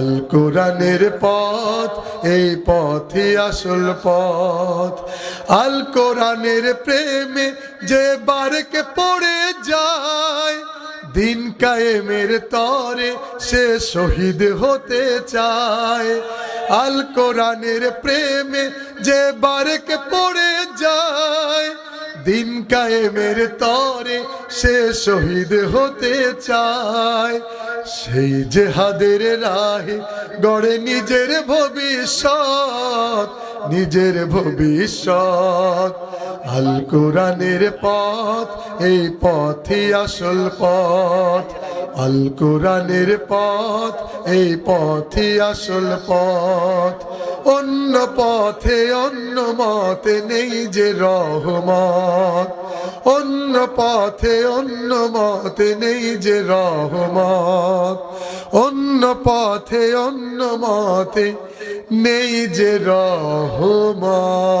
আল কোরআনের পথ, এই পথই আসল পথ। আল কোরআনের প্রেমে যে বারকে পড়ে যায়, দিন কায়েমের তরে সে শহীদ হতে চায়। আল কোরআনের প্রেমে যে বারকে পড়ে যায়, দিন কায়েমের তরে সে শহীদ হতে চায়। সেই জেহাদের রাহে গড়ে নিজের ভবিষ্যৎ নিজের ভবিষ্যৎ। আল কোরআনের পথ, এই পথই আসল পথ। আল কোরআনের পথ, এই পথই আসল পথ। অন্য পথে অন্য মতে নেই যে রহমত। অন্য পথে অন্য মতে নেই যে রহমত। অন্য পথে অন্য মতে নেই যে রহমত।